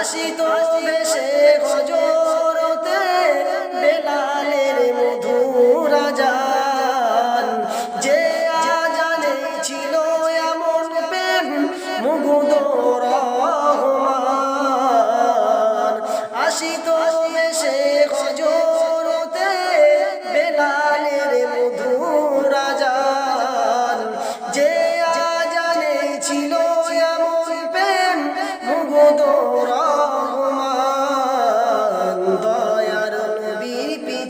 আসিত বেশে হজরতে বেলালের মধুর আজান। যে আজানে ছিল এমন প্রেম মুগুদ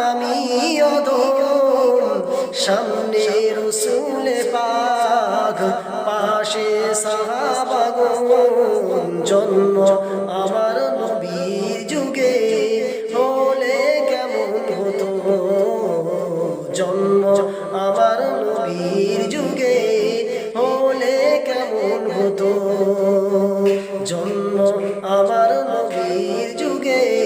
আমি অধম সামনে রসুল পাগ, পাশে সাহাবাগুন জন্ম আমার নবীর যুগে, হলে কেমন হতো? জন্ম আমার নবীর যুগে, হলে কেমন হতো? জন্ম আমার নবীর যুগে